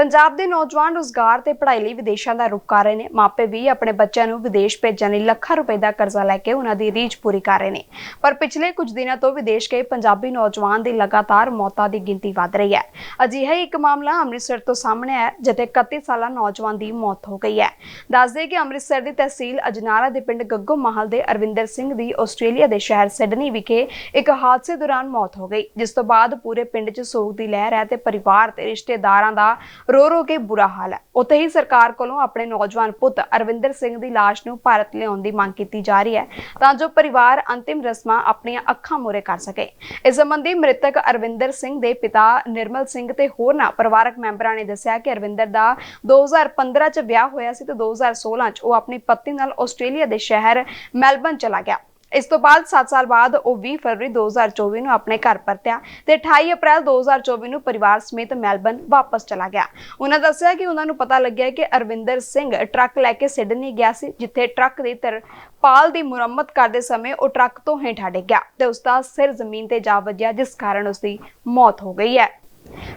ਪੰਜਾਬ ਦੇ ਨੌਜਵਾਨ ਰੋਜ਼ਗਾਰ ਤੇ ਪੜ੍ਹਾਈ ਲਈ ਵਿਦੇਸ਼ਾਂ ਦਾ ਰੁਖ ਕਰ ਰਹੇ ਨੇ। ਮਾਪੇ ਵੀ ਆਪਣੇ ਬੱਚਿਆਂ ਨੂੰ ਵਿਦੇਸ਼ ਭੇਜਣ ਲਈ ਲੱਖਾਂ ਰੁਪਏ ਦਾ ਕਰਜ਼ਾ ਲੈ ਕੇ ਉਹਨਾਂ ਦੀ ਰੀਝ ਪੂਰੀ ਕਰ ਰਹੇ ਨੇ। ਪਰ ਪਿਛਲੇ ਕੁਝ ਦਿਨਾਂ ਤੋਂ ਵਿਦੇਸ਼ ਗਏ ਪੰਜਾਬੀ ਨੌਜਵਾਨ ਦੀ ਲਗਾਤਾਰ ਮੌਤਾਂ ਦੀ ਗਿਣਤੀ ਵਧ ਰਹੀ ਹੈ। ਅਜਿਹਾ ਇੱਕ ਮਾਮਲਾ ਅੰਮ੍ਰਿਤਸਰ ਤੋਂ ਸਾਹਮਣੇ ਆਇਆ, ਜਿੱਥੇ 31 ਸਾਲਾ ਨੌਜਵਾਨ ਦੀ ਮੌਤ ਹੋ ਗਈ ਹੈ। ਦੱਸਦੇ ਕਿ ਅੰਮ੍ਰਿਤਸਰ ਦੀ ਤਹਿਸੀਲ ਅਜਨਾਲਾ ਦੇ ਪਿੰਡ ਗੱਗੋ ਮਾਹਲ ਦੇ ਅਰਵਿੰਦਰ ਸਿੰਘ ਦੀ ਆਸਟ੍ਰੇਲੀਆ ਦੇ ਸ਼ਹਿਰ ਸਿਡਨੀ ਵਿਖੇ ਇੱਕ ਹਾਦਸੇ ਦੌਰਾਨ ਮੌਤ ਹੋ ਗਈ, ਜਿਸ ਤੋਂ ਬਾਅਦ ਪੂਰੇ ਪਿੰਡ 'ਚ ਸੋਗ ਦੀ ਲਹਿਰ ਹੈ ਤੇ ਪਰਿਵਾਰ ਤੇ ਰਿਸ਼ਤੇਦਾਰਾਂ ਦਾ ਰੋ ਰੋ ਕੇ ਬੁਰਾ ਹਾਲ ਹੈ। ਉੱਥੇ ਹੀ ਸਰਕਾਰ ਕੋਲੋਂ ਆਪਣੇ ਨੌਜਵਾਨ ਪੁੱਤ ਅਰਵਿੰਦਰ ਸਿੰਘ ਦੀ ਲਾਸ਼ ਨੂੰ ਭਾਰਤ ਲਿਆਉਣ ਦੀ ਮੰਗ ਕੀਤੀ ਜਾ ਰਹੀ ਹੈ ਤਾਂ ਜੋ ਪਰਿਵਾਰ ਅੰਤਿਮ ਰਸਮਾਂ ਆਪਣੀਆਂ ਅੱਖਾਂ ਮੂਹਰੇ ਕਰ ਸਕੇ। ਇਸ ਸੰਬੰਧੀ ਮ੍ਰਿਤਕ ਅਰਵਿੰਦਰ ਸਿੰਘ ਦੇ ਪਿਤਾ ਨਿਰਮਲ ਸਿੰਘ ਤੇ ਹੋਰਨਾਂ ਪਰਿਵਾਰਕ ਮੈਂਬਰਾਂ ਨੇ ਦੱਸਿਆ ਕਿ ਅਰਵਿੰਦਰ ਦਾ 2015 ਚ ਵਿਆਹ ਹੋਇਆ ਸੀ ਤੇ 2016 ਚ ਉਹ ਆਪਣੀ ਪਤਨੀ ਨਾਲ ਆਸਟ੍ਰੇਲੀਆ ਦੇ ਸ਼ਹਿਰ ਮੈਲਬਨ ਚਲਾ ਗਿਆ। ਇਸ ਤੋਂ ਬਾਅਦ 7 ਸਾਲ ਬਾਅਦ ਉਹ 20 ਫਰਵਰੀ 2024 ਨੂੰ ਆਪਣੇ ਘਰ ਪਰਤਿਆ ਤੇ 28 ਅਪ੍ਰੈਲ 2024 ਨੂੰ ਪਰਿਵਾਰ ਸਮੇਤ ਮੈਲਬਨ ਵਾਪਸ ਚਲਾ ਗਿਆ। ਉਹਨਾਂ ਦੱਸਿਆ ਕਿ ਉਹਨਾਂ ਨੂੰ ਪਤਾ ਲੱਗਿਆ ਕਿ ਅਰਵਿੰਦਰ ਸਿੰਘ ਟਰੱਕ ਲੈ ਕੇ ਸਿਡਨੀ ਗਿਆ ਸੀ, ਜਿੱਥੇ ਟਰੱਕ ਦੀ ਤਰਪਾਲ ਦੀ ਮੁਰੰਮਤ ਕਰਦੇ ਸਮੇਂ ਉਹ ਟਰੱਕ ਤੋਂ ਹੇਠਾਂ ਡਿੱਗ ਗਿਆ ਤੇ ਉਸ ਦਾ ਸਿਰ ਜ਼ਮੀਨ ਤੇ ਜਾ ਵੱਜਿਆ, ਜਿਸ ਕਾਰਨ ਉਸ ਦੀ ਮੌਤ ਹੋ ਗਈ ਹੈ।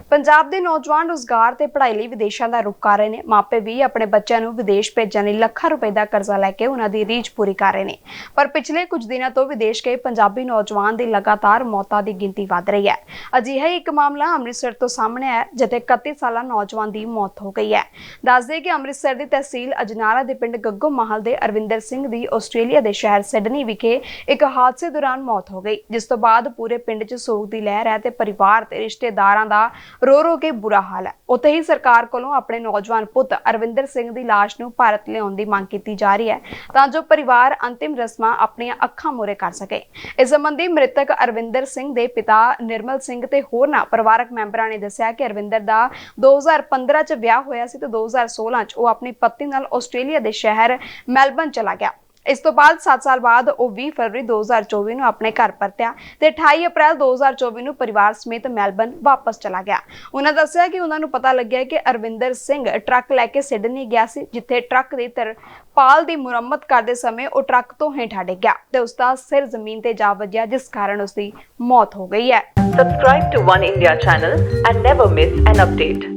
ਪੰਜਾਬ ਦੇ ਨੌਜਵਾਨ ਰੋਜ਼ਗਾਰ ਤੇ ਪੜ੍ਹਾਈ ਲਈ ਵਿਦੇਸ਼ਾਂ ਦਾ ਰੁਖ ਕਰ ਰਹੇ ਨੇ। ਮਾਪੇ ਵੀ ਆਪਣੇ ਬੱਚਿਆਂ ਨੂੰ ਵਿਦੇਸ਼ ਭੇਜਣ ਲਈ ਲੱਖਾਂ ਰੁਪਏ ਦਾ ਕਰਜ਼ਾ ਲੈ ਕੇ ਉਹਨਾਂ ਦੀ ਰੀਝ ਪੂਰੀ ਕਰ ਰਹੇ ਨੇ। ਪਰ ਪਿਛਲੇ ਕੁਝ ਦਿਨਾਂ ਤੋਂ ਵਿਦੇਸ਼ ਗਏ ਪੰਜਾਬੀ ਨੌਜਵਾਨ ਦੀ ਲਗਾਤਾਰ ਮੌਤਾਂ ਦੀ ਗਿਣਤੀ ਵਧ ਰਹੀ ਹੈ। ਅਜਿਹਾ ਇੱਕ ਮਾਮਲਾ ਅੰਮ੍ਰਿਤਸਰ ਤੋਂ ਸਾਹਮਣੇ ਆਇਆ, ਜਿੱਥੇ 31 ਸਾਲਾ ਨੌਜਵਾਨ ਦੀ ਮੌਤ ਹੋ ਗਈ ਹੈ। ਦੱਸਦੇ ਕਿ ਅੰਮ੍ਰਿਤਸਰ ਦੀ ਤਹਿਸੀਲ ਅਜਨਾਲਾ ਦੇ ਪਿੰਡ ਗੱਗੋ ਮਾਹਲ ਦੇ ਅਰਵਿੰਦਰ ਸਿੰਘ ਦੀ ਆਸਟ੍ਰੇਲੀਆ ਦੇ ਸ਼ਹਿਰ ਸਿਡਨੀ ਵਿਖੇ ਇੱਕ ਹਾਦਸੇ ਦੌਰਾਨ ਮੌਤ ਹੋ ਗਈ, ਜਿਸ ਤੋਂ ਬਾਅਦ ਪੂਰੇ ਪਿੰਡ 'ਚ ਸੋਗ ਦੀ ਲਹਿਰ ਹੈ ਤੇ ਪਰਿਵਾਰ ਤੇ ਰਿਸ਼ਤੇਦਾਰਾਂ ਦਾ ਰੋ ਰੋ ਕੇ ਬੁਰਾ ਹਾਲ ਹੈ। ਉੱਥੇ ਹੀ ਸਰਕਾਰ ਕੋਲੋਂ ਆਪਣੇ ਨੌਜਵਾਨ ਪੁੱਤ ਅਰਵਿੰਦਰ ਸਿੰਘ ਦੀ ਲਾਸ਼ ਨੂੰ ਭਾਰਤ ਲਿਆਉਣ ਦੀ ਮੰਗ ਕੀਤੀ ਜਾ ਰਹੀ ਹੈ ਤਾਂ ਜੋ ਪਰਿਵਾਰ ਅੰਤਿਮ ਰਸਮਾਂ ਆਪਣੀਆਂ ਅੱਖਾਂ ਮੂਹਰੇ ਕਰ ਸਕੇ। ਇਸ ਸੰਬੰਧੀ ਮ੍ਰਿਤਕ ਅਰਵਿੰਦਰ ਸਿੰਘ ਦੇ ਪਿਤਾ ਨਿਰਮਲ ਸਿੰਘ ਤੇ ਹੋਰਨਾਂ ਪਰਿਵਾਰਕ ਮੈਂਬਰਾਂ ਨੇ ਦੱਸਿਆ ਕਿ ਅਰਵਿੰਦਰ ਦਾ 2015 ਚ ਵਿਆਹ ਹੋਇਆ ਸੀ ਤੇ 2016 ਚ ਉਹ ਆਪਣੀ ਪਤਨੀ ਨਾਲ ਆਸਟ੍ਰੇਲੀਆ ਦੇ ਸ਼ਹਿਰ ਮੈਲਬਨ ਚਲਾ ਗਿਆ। ਇਸ ਤੋਂ ਬਾਅਦ 7 ਸਾਲ ਬਾਅਦ ਉਹ 20 ਫਰਵਰੀ 2024 ਨੂੰ ਆਪਣੇ ਘਰ ਪਰਤਿਆ ਤੇ 28 ਅਪ੍ਰੈਲ 2024 ਨੂੰ ਪਰਿਵਾਰ ਸਮੇਤ ਮੈਲਬਨ ਵਾਪਸ ਚਲਾ ਗਿਆ ਉਹਨਾਂ ਦੱਸਿਆ ਕਿ ਉਹਨਾਂ ਨੂੰ ਪਤਾ ਲੱਗਿਆ ਕਿ ਅਰਵਿੰਦਰ ਸਿੰਘ ਟਰੱਕ ਲੈ ਕੇ ਸਿਡਨੀ ਗਿਆ ਸੀ, ਜਿੱਥੇ ਟਰੱਕ ਦੀ ਤਰਪਾਲ ਦੀ ਮੁਰੰਮਤ ਕਰਦੇ ਸਮੇਂ ਉਹ ਟਰੱਕ ਤੋਂ ਹੇਠ ਡਿੱਗ ਗਿਆ ਤੇ ਉਸ ਦਾ ਸਿਰ ਜ਼ਮੀਨ ਤੇ ਜਾ ਵੱਜਿਆ, ਜਿਸ ਕਾਰਨ ਉਸ ਦੀ ਮੌਤ ਹੋ ਗਈ ਹੈ Subscribe to One India channel and never miss an update.